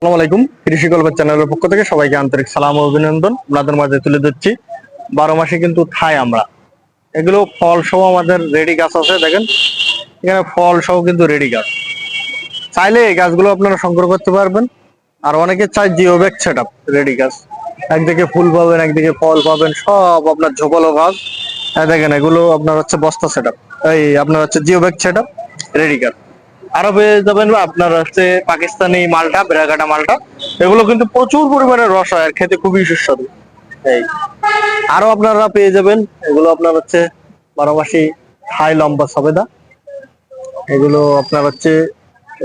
আসসালামু আলাইকুম, কৃষি গল্পের চ্যানেলের পক্ষ থেকে সবাইকে আন্তরিক সালাম অভিনন্দন। আপনাদের মাঝে তুলে দিচ্ছি বারো মাসে কিন্তু থাই আমরা। এগুলো ফল সহ আমাদের রেডি গাছ আছে, দেখেন। এখানে ফল সহ কিন্তু রেডি গাছ। চাইলে এই গাছগুলো আপনারা সংগ্রহ করতে পারবেন। আর অনেকে চাই জিও ব্যাগ সেট রেডি গাছ। একদিকে ফুল পাবেন, একদিকে ফল পাবেন, সব আপনার ঝোপালো গাছ দেখেন, এগুলো আপনার হচ্ছে বস্তা সেট এই আপনার হচ্ছে জিও ব্যাগ সেট রেডি গাছ। আরও পেয়ে যাবেন আপনার হচ্ছে পাকিস্তানি মালটা, বেড়াকাটা মালটা। এগুলো কিন্তু প্রচুর পরিমাণে রস হয় আর খেতে খুবই সুস্বাদু। এই। আরও আপনারা পেয়ে যাবেন, এগুলো আপনার হচ্ছে বারোমাসি হাই লম্বা সবেদা। এগুলো আপনার হচ্ছে,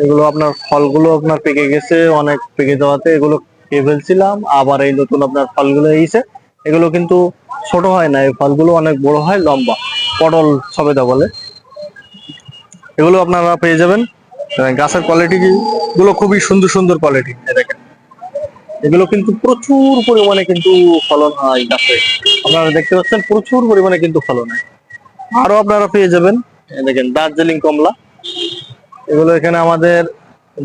এগুলো আপনার ফলগুলো আপনার পেকে গেছে, অনেক পেকে যাওয়াতে এগুলো খেয়ে ফেলছিলাম, আবার এই নতুন আপনার ফলগুলো এইছে এগুলো কিন্তু ছোট হয় না, এই ফলগুলো অনেক বড় হয়, লম্বা। পটল সবেদা বলে। এগুলো আপনারা পেয়ে যাবেন। গাছের কোয়ালিটি গুলো খুবই সুন্দর সুন্দর কোয়ালিটি এগুলো কিন্তু প্রচুর পরিমাণে কিন্তু ফলন হয় গাছে। আপনারা দেখতে পাচ্ছেন প্রচুর পরিমাণে কিন্তু ফলন হয়। আরও আপনারা পেয়ে যাবেন। দেখেন, দার্জিলিং কমলা। এগুলো এখানে আমাদের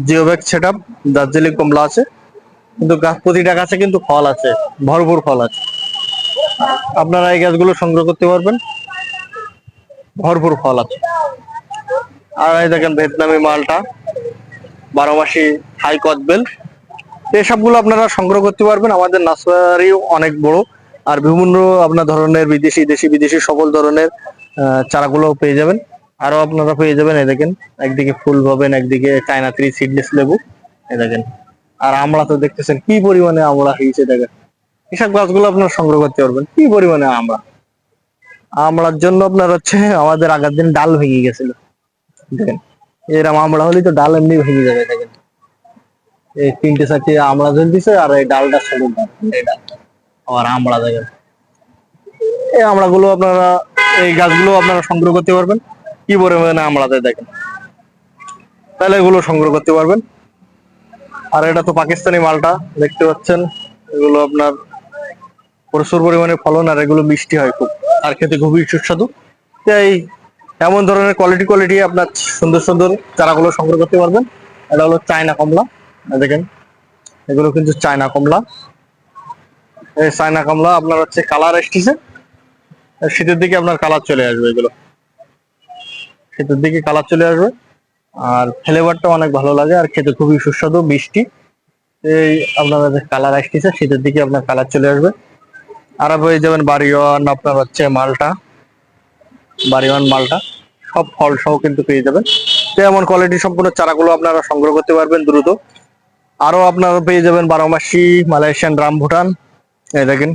geo bag set up Darjeeling কমলা আছে। কিন্তু গাছ প্রতিটা গাছে কিন্তু ফল আছে, ভরপুর ফল আছে। আপনারা এই গাছগুলো সংগ্রহ করতে পারবেন। ভরপুর ফল আছে। আর এই দেখেন ভিয়েতনামি মালটা বারো মাসি হাই কদবেল এসবগুলো আপনারা সংগ্রহ করতে পারবেন। আমাদের নার্সারি অনেক বড়। আর বিভিন্ন আপনার ধরনের বিদেশি, দেশি, বিদেশি সকল ধরনের চারাগুলো পেয়ে যাবেন। আরও আপনারা পেয়ে যাবেন, এই দেখেন, একদিকে ফুল পাবেন একদিকে চায়না থ্রি সিডলেস লেবু, এই দেখেন। আর আমলা তো দেখতেছেন, কি পরিমাণে আমলা হয়েছে, দেখেন। এসব গাছগুলো আপনারা সংগ্রহ করতে পারবেন, কি পরিমাণে আমলা আমলার জন্য আপনার হচ্ছে, আমাদের আগের দিন ডাল ভেঙে গেছিল। দেখেন এরকম আমলা হলে তো ডাল এমনি ভেঙে যাবে, দেখেন। এই তিনটে চারটে আমলা ঝুল দিছে আর এই ডালটা ছোট ডাল এই ডাল। আবার আমলা দেখেন। এই আমড়াগুলো আপনারা, এই গাছগুলো আপনারা সংগ্রহ করতে পারবেন। কি পরিমাণে আমড়াতে দেখেন। তাহলে এগুলো সংগ্রহ করতে পারবেন। আর এটা তো পাকিস্তানি মালটা, দেখতে পাচ্ছেন। এগুলো আপনার প্রচুর পরিমাণে ফলন আর এগুলো মিষ্টি হয় খুব। আর খেতে খুবই সুস্বাদু। তাই এমন ধরনের কোয়ালিটি কোয়ালিটি আপনার সুন্দর সুন্দর চারাগুলো সংগ্রহ করতে পারবেন। এটা হলো চায়না কমলা। দেখেন, এগুলো কিন্তু চায়না কমলা। এই চায়না কমলা আপনার হচ্ছে কালার এসতেছে শীতের দিকে আপনার কালার চলে আসবে এগুলো। শীতের দিকে কালার চলে আসবে। আর ফ্লেভারটা অনেক ভালো লাগে আর খেতে খুবই সুস্বাদু, মিষ্টি। এই আপনার কালার আসতেছে, শীতের দিকে আপনার কালার চলে আসবে। আর হয়ে যাবেন বাড়িওয়ান, আপনার হচ্ছে মালটা। বাড়িওয়ান মালটা, সব ফল সহ কিন্তু পেয়ে যাবেন। তো এমন কোয়ালিটি সম্পূর্ণ চারাগুলো আপনারা সংগ্রহ করতে পারবেন দ্রুত। আরও আপনারা পেয়ে যাবেন বারো মাসি মালয়েশিয়ান রাম ভুটান এই দেখেন,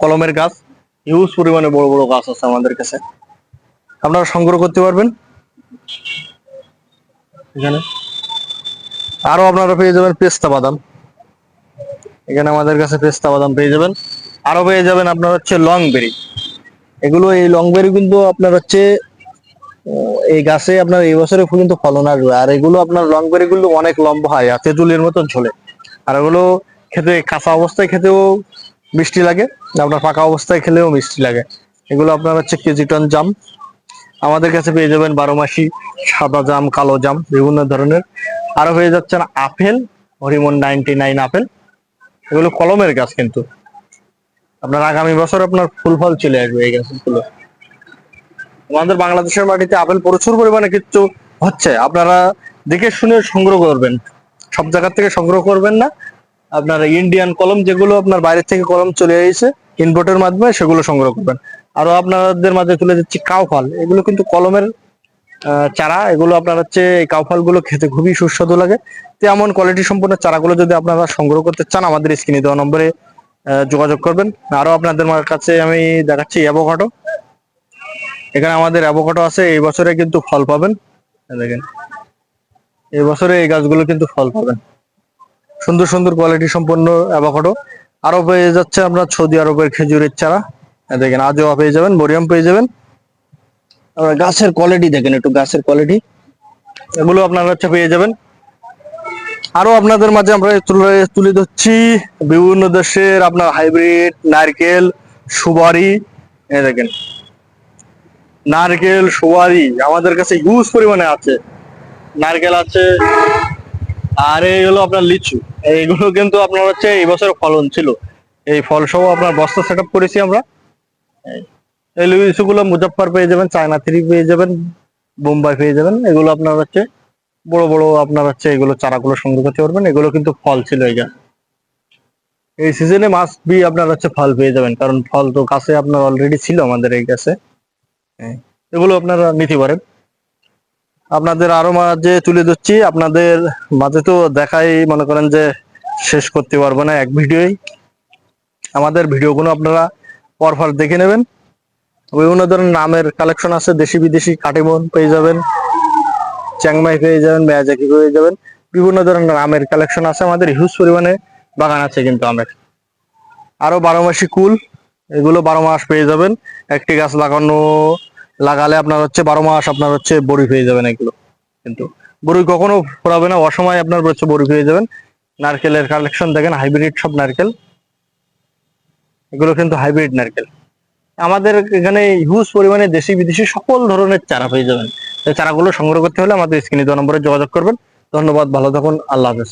কলমের গাছ হিউজ পরিমাণে বড় বড় গাছ আছে আমাদের কাছে। আপনারা সংগ্রহ করতে পারবেন। এখানে। আরও আপনারা পেয়ে যাবেন পেস্তা বাদাম। এখানে আমাদের কাছে পেস্তা বাদাম পেয়ে যাবেন। আরও পেয়ে যাবেন আপনার হচ্ছে লং বেরি এগুলো এই লং বেরি কিন্তু আপনার হচ্ছে এই গাছে আপনার এই বছরে কিন্তু ফলন আসবে। আর এগুলো আপনার লং বেরি গুলো অনেক লম্বা হয় আর তেঁতুলের মতন ঝোলে। আর এগুলো খেতে কাঁচা অবস্থায় খেতেও মিষ্টি লাগে, আপনার পাকা অবস্থায় খেলেও মিষ্টি লাগে। এগুলো আপনার হচ্ছে কেজি টন জাম। আমাদের কাছে পেয়ে যাবেন বারো মাসি সাদা জাম, কালো জাম, বিভিন্ন ধরনের। আরও হয়ে যাচ্ছেন apple Hariman ninety nine apple. এগুলো কলমের গাছ কিন্তু। আপনার আগামী বছর আপনার ফুল ফল চলে আসবে এই গাছগুলো। আমাদের বাংলাদেশের মাটিতে আপেল প্রচুর পরিমাণে কিন্তু হচ্ছে। আপনারা দেখে শুনে সংগ্রহ করবেন। সব জায়গা থেকে সংগ্রহ করবেন না। আপনার ইন্ডিয়ান কলম যেগুলো আপনার বাইরে থেকে কলম চলে এসেছে ইনভোর্টের মাধ্যমে সেগুলো সংগ্রহ করবেন। আরও আপনাদের মাঝে তুলে যাচ্ছি কাউ ফল। এগুলো কিন্তু কলমের চারা। এগুলো আপনার হচ্ছে কাউ ফলগুলো খেতে খুবই সুস্বাদু লাগে। তেমন কোয়ালিটি সম্পন্ন চারাগুলো যদি আপনারা সংগ্রহ করতে চান, আমাদের স্ক্রিনে দেওয়া নম্বরে যোগাযোগ করবেন। আরও আপনাদের কাছে আমি দেখাচ্ছি অ্যাভোকাডো। এখানে আমাদের অ্যাভোকাডো আছে, এই বছরে কিন্তু ফল পাবেন। দেখেন। এই বছরে এই গাছগুলো কিন্তু ফল পাবেন। সুন্দর সুন্দর কোয়ালিটি সম্পন্ন অ্যাভোকাডো। আরও পেয়ে যাচ্ছে আপনার সৌদি আরবের খেজুরের চারা। দেখেন, আজও পেয়ে যাবেন বরিয়াম পেয়ে যাবেন। গাছের কোয়ালিটি দেখেন, একটু গাছের কোয়ালিটি এগুলো আপনারা হচ্ছে পেয়ে যাবেন। আরও আপনাদের মাঝে আমরা তুলে ধরছি বিভিন্ন দেশের আপনার হাইব্রিড নারকেল এই দেখেন। নারকেল সুপারি আমাদের কাছে হিউজ পরিমাণে আছে। নারকেল আছে, আর এই হলো আপনার লিচু। এইগুলো কিন্তু আপনার হচ্ছে এই বছর ফলন ছিল। এই ফল সহ আপনার বস্তা সেট আপ করেছি আমরা। এই- লিচুগুলো মুজাফফর পেয়ে যাবেন, চায়না থ্রি পেয়ে যাবেন বোম্বাই পেয়ে যাবেন। এগুলো আপনার হচ্ছে বড় বড় আপনার হচ্ছে এগুলো চারাগুলো সংগ্রহ করতে পারবেন। এগুলো কিন্তু ফল ছিল গাছ এই সিজনে মাছ বি আপনার হচ্ছে ফল পেয়ে যাবেন। কারণ ফল তো গাছে আপনার অলরেডি ছিল আমাদের এই গাছে। হ্যাঁ, এগুলো আপনারা নিতে পারেন। আপনাদের আরও মাঝে তুলে ধরছি। আপনাদের মাঝে তো দেখাই মনে করেন যে শেষ করতে পারব না এক ভিডিওই। আমাদের ভিডিওগুলো আপনারা পরপর দেখে নেবেন। বিভিন্ন ধরনের নামের কালেকশন আছে। দেশি বিদেশি কাটিমন পেয়ে যাবেন। চ্যাংমাই পেয়ে যাবেন, মেয়াজাকি পেয়ে যাবেন। বিভিন্ন ধরনের আমের কালেকশন আছে আমাদের হিউজ পরিমাণে বাগান আছে কিন্তু আমের। আরও বারো মাসি কুল, এগুলো বারো মাস পেয়ে যাবেন। একটি গাছ লাগানো, লাগালে আপনার হচ্ছে বারো মাস আপনার হচ্ছে বড়ি পেয়ে যাবেন এগুলো। কিন্তু বড়ি কখনো ফোরাবে না, অসময় আপনার হচ্ছে বড়ি পেয়ে যাবেন। নারকেলের কালেকশন দেখেন হাইব্রিড সব নারকেল। এগুলো কিন্তু হাইব্রিড নারকেল। আমাদের এখানে হিউজ পরিমাণে দেশি বিদেশি সকল ধরনের চারা পেয়ে যাবেন। এই চারাগুলো সংগ্রহ করতে হলে আমাদের স্ক্রিনে দেওয়া নম্বরে যোগাযোগ করবেন। ধন্যবাদ, ভালো থাকুন, আল্লাহ হাফেজ।